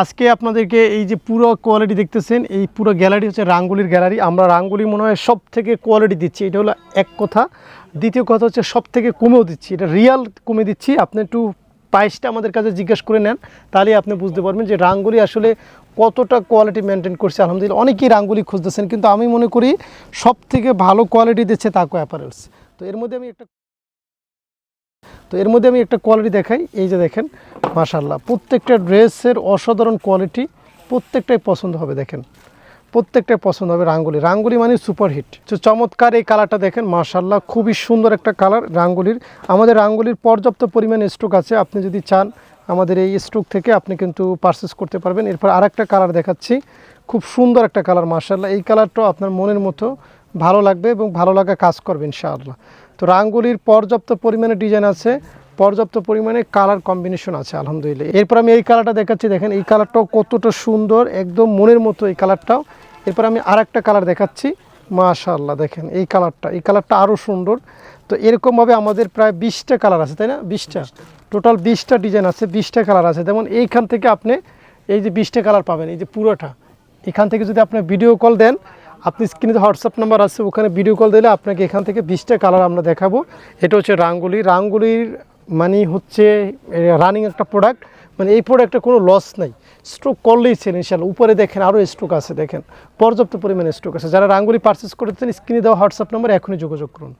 আজকে আপনাদেরকে এই যে পুরো কোয়ালিটি দেখতেছেন, এই পুরো গ্যালারি হচ্ছে রাঙ্গুলির গ্যালারি আমরা রাঙ্গুলি মনে হয় সব থেকে কোয়ালিটি দিচ্ছি, এটা হলো এক কথা। দ্বিতীয় কথা হচ্ছে সব থেকে কমেও দিচ্ছি, এটা রিয়াল কমে দিচ্ছি। আপনি একটু প্রাইসটা আমাদের কাছে জিজ্ঞেস করে নেন তাহলে আপনি বুঝতে পারবেন যে রাঙ্গুলি আসলে কতটা কোয়ালিটি মেনটেন করছে। আলহামদুলিল্লাহ, অনেকেই রাঙ্গুলি খুঁজতেছেন, কিন্তু আমি মনে করি সব থেকে ভালো কোয়ালিটি দিচ্ছে তাকো অ্যাপারেলস তো এর মধ্যে আমি একটা তো এর মধ্যে আমি একটা কোয়ালিটি দেখাই। এই যে দেখেন মাশাল্লাহ প্রত্যেকটা ড্রেসের অসাধারণ কোয়ালিটি প্রত্যেকটাই পছন্দ হবে, দেখেন। প্রত্যেকটাই পছন্দ হবে রাঙ্গুলি। রাঙ্গুলি মানে সুপারহিট তো চমৎকার এই কালারটা দেখেন মাশাল্লাহ খুবই সুন্দর একটা কালার রাঙ্গুলির। আমাদের রাঙ্গুলির পর্যাপ্ত পরিমাণ স্টক আছে। আপনি যদি চান, আমাদের এই স্টক থেকে আপনি কিন্তু পারচেস করতে পারবেন। এরপর আরেকটা কালার দেখাচ্ছি। খুব সুন্দর একটা কালার মাশাল্লাহ এই কালারটাও আপনার মনের মতো ভালো লাগবে এবং ভালো লাগা কাজ করবে, ইনশাআল্লাহ। তো রাঙ্গুলির পর্যাপ্ত পরিমাণে ডিজাইন আছে, পর্যাপ্ত পরিমাণে কালার কম্বিনেশন আছে, আলহামদুলিল্লাহ। এরপর আমি এই কালারটা দেখাচ্ছি, দেখেন এই কালারটাও কতটা সুন্দর, একদম মনের মতো এই কালারটাও। এরপর আমি আর একটা কালার দেখাচ্ছি, মাশাআল্লাহ, দেখেন এই কালারটা এই কালারটা আরও সুন্দর। তো এরকমভাবে আমাদের প্রায় বিশটা কালার আছে, তাই না? বিশটা। টোটাল বিশটা ডিজাইন আছে, বিশটা কালার আছে। যেমন এইখান থেকে আপনি এই যে বিশটা কালার পাবেন, এই যে পুরোটা। এখান থেকে যদি আপনি ভিডিও কল দেন আপনি স্ক্রিনে হোয়াটসঅ্যাপ নাম্বার আছে, ওখানে ভিডিও কল দিলে আপনাকে এখান থেকে বিশটা কালার আমরা দেখাবো। এটা হচ্ছে রাঙ্গুলি। রাঙ্গুলির মানে হচ্ছে রানিং একটা প্রোডাক্ট মানে এই প্রোডাক্টে কোনো লস নাই। স্ট্রোক করলেই ছেন ইনশাল্লাহ উপরে দেখেন আরও স্ট্রোক আছে, দেখেন। পর্যাপ্ত পরিমাণে স্ট্রোক আছে। যারা রাঙ্গুলি পারচেস করতেছেন স্ক্রিনে দেওয়া হোয়াটসঅ্যাপ নাম্বার এখনই যোগাযোগ করুন।